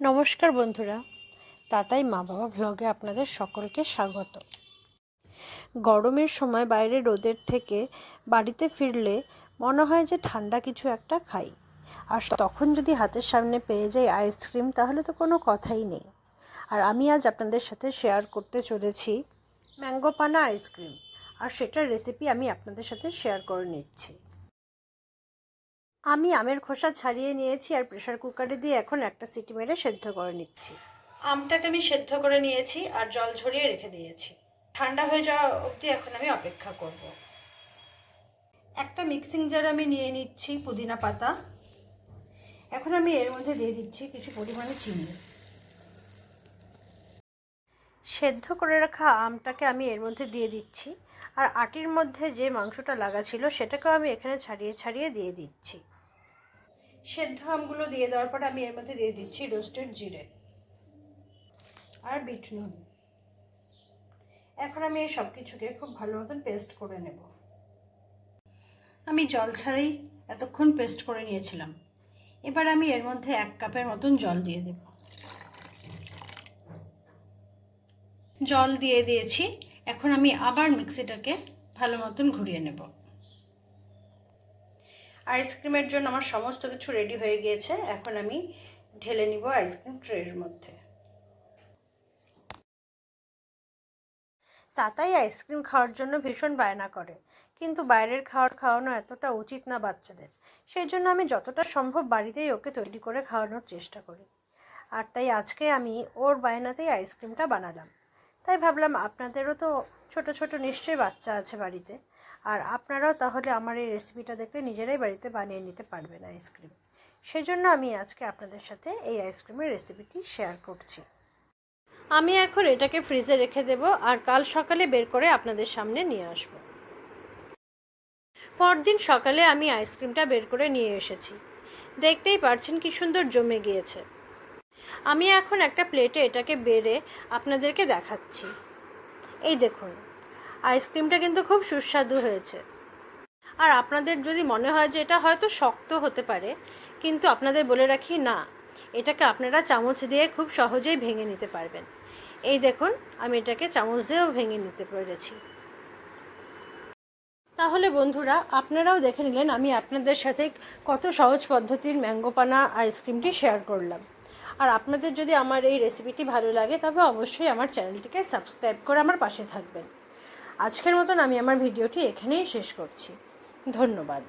নমস্কার বন্ধুরা, তাতাই মা বাবা ভ্লগে আপনাদের সকলকে স্বাগত। গরমের সময় বাইরে রোদের থেকে বাড়িতে ফিরলে মনে হয় যে ঠান্ডা কিছু একটা খাই। আর তখন যদি হাতের সামনে পেয়ে যাই আইসক্রিম, তাহলে তো কোনো কথাই নেই। আর আমি আজ আপনাদের সাথে শেয়ার করতে চলেছি ম্যাঙ্গো পানা আইসক্রিম। আর সেটার রেসিপি আমি আপনাদের সাথে শেয়ার করে নিচ্ছি। আমি আমের খোসা ছাড়িয়ে নিয়েছি আর প্রেশার কুকারে দিয়ে এখন একটা সিটি মেরে সেদ্ধ করে নিচ্ছি। আমটাকে আমি সেদ্ধ করে নিয়েছি আর জল ঝরিয়ে রেখে দিয়েছি। ঠান্ডা হয়ে যাওয়া অবধি এখন আমি অপেক্ষা করব। একটা মিক্সিং জার আমি নিয়ে নিচ্ছি পুদিনা পাতা। এখন আমি এর মধ্যে দিয়ে দিচ্ছি কিছু পরিমাণে চিনি। সেদ্ধ করে রাখা আমটাকে আমি এর মধ্যে দিয়ে দিচ্ছি আর আটির মধ্যে যে মাংসটা লাগা ছিল সেটাকেও আমি এখানে ছাড়িয়ে ছাড়িয়ে দিয়ে দিচ্ছি। সেদ্ধ আমগুলো দিয়ে দেওয়ার পর আমি এর মধ্যে দিয়ে দিচ্ছি রোস্টেড জিরে আর বিট নুন। এখন আমি এই সব কিছুকে খুব ভালো মতন পেস্ট করে নেব। আমি জল ছাড়াই এতক্ষণ পেস্ট করে নিয়েছিলাম। এবার আমি এর মধ্যে এক কাপের মতন জল দিয়ে দেব। জল দিয়ে দিয়েছি। এখন আমি আবার মিক্সিটাকে ভালো মতন ঘুরিয়ে নেব। আইসক্রিমের জন্য আমার সমস্ত কিছু রেডি হয়ে গিয়েছে। এখন আমি ঢেলে নিব আইসক্রিম ট্রের মধ্যে। তাতাই আইসক্রিম খাওয়ার জন্য ভীষণ বায়না করে, কিন্তু বাইরের খাওয়ার খাওয়ানো এতটা উচিত না বাচ্চাদের। সেই জন্য আমি যতটা সম্ভব বাড়িতেই ওকে তৈরি করে খাওয়ানোর চেষ্টা করি। আর তাই আজকে আমি ওর বায়নাতেই আইসক্রিমটা বানালাম। তাই ভাবলাম আপনাদেরও তো ছোট ছোট নিশ্চয়ই বাচ্চা আছে বাড়িতে আর আপনারাও তাহলে আমার এই রেসিপিটা দেখলে নিজেরাই বাড়িতে বানিয়ে নিতে পারবেন আইসক্রিম সেই জন্য আমি আজকে আপনাদের সাথে এই আইসক্রিমের রেসিপিটি শেয়ার করছি। আমি এখন এটাকে ফ্রিজে রেখে দেব আর কাল সকালে বের করে আপনাদের সামনে নিয়ে আসব। পরদিন সকালে আমি আইসক্রিমটা বের করে নিয়ে এসেছি। দেখতেই পারছেন কি সুন্দর জমে গিয়েছে। আমি এখন একটা প্লেটে এটাকে বেড়ে আপনাদেরকে দেখাচ্ছি। এই দেখুন আইসক্রিমটা কিন্তু খুব সুস্বাদু হয়েছে। আর আপনাদের যদি মনে হয় যে এটা হয়তো শক্ত হতে পারে, কিন্তু আপনাদের বলে রাখি না, এটাকে আপনারা চামচ দিয়ে খুব সহজেই ভেঙে নিতে পারবেন। এই দেখুন, আমি এটাকে চামচ দিয়েও ভেঙে নিতে পেরেছি। তাহলে বন্ধুরা, আপনারাও দেখে নিলেন আমি আপনাদের সাথে কত সহজ পদ্ধতির ম্যাঙ্গোপানা আইসক্রিমটি শেয়ার করলাম। আর আপনাদের যদি আমার এই রেসিপিটি ভালো লাগে, তবে অবশ্যই আমার চ্যানেলটিকে সাবস্ক্রাইব করে আমার পাশে থাকবেন। আজকের মতন আমি আমার ভিডিওটি এখানেই শেষ করছি। ধন্যবাদ।